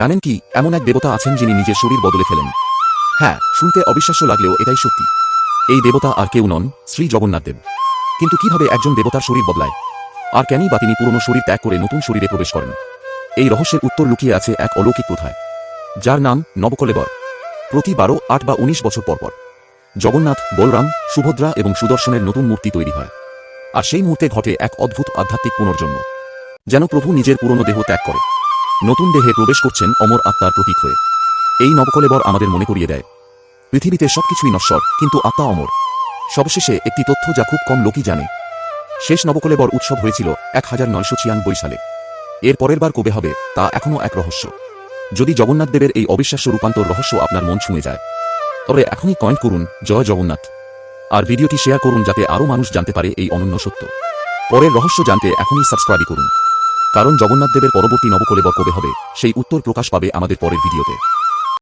জানেন কি, এমন এক দেবতা আছেন যিনি নিজের শরীর বদলে ফেলেন। হ্যাঁ শুনতে অবিশ্বাস্য লাগলেও এটাই সত্যি। এই দেবতা আর কেউ নন, শ্রী জগন্নাথ দেব। কিন্তু কীভাবে একজন দেবতার শরীর বদলায়? আর কেনই বা তিনি পুরনো শরীর ত্যাগ করে নতুন শরীরে প্রবেশ করেন? এই রহস্যের উত্তর লুকিয়ে আছে এক অলৌকিক প্রথায়। যার নাম নবকলেবর। প্রতি বারো আট বা উনিশ বছর পর পর। জগন্নাথ, বলরাম, সুভদ্রা এবং সুদর্শনের নতুন মূর্তি তৈরি হয়। আর সেই মুহূর্তে ঘটে এক অদ্ভুত আধ্যাত্মিক পুনর্জন্ম। যেন প্রভু নিজের পুরনো দেহ ত্যাগ করে। নতুন দেহে প্রবেশ করছেন অমর আত্মার প্রতীক হয়ে। এই নবকলেবর আমাদের মনে করিয়ে দেয়। পৃথিবীতে সবকিছুই নশ্বর, কিন্তু আত্মা অমর। সবশেষে একটি তথ্য যা খুব কম লোকই জানে। শেষ নবকলেবর উৎসব হয়েছিল এক হাজার নয়শো ছিয়ানব্বই সালে। এর পরের বার কবে হবে, তা এখনও এক রহস্য। যদি জগন্নাথ দেবের এই অবিশ্বাস্য রূপান্তর রহস্য আপনার মন ছুঁয়ে যায়। তবে এখনই কয়েন্ট করুন, জয় জগন্নাথ। আর ভিডিওটি শেয়ার করুন যাতে আরও মানুষ জানতে পারে এই অনন্য সত্য। পরের রহস্য জানতে এখনই সাবস্ক্রাইব করুন। কারণ জগন্নাথদেবের পরবর্তী নবকলেবর কবে হবে সেই উত্তর প্রকাশ পাবে আমাদের পরের ভিডিওতে।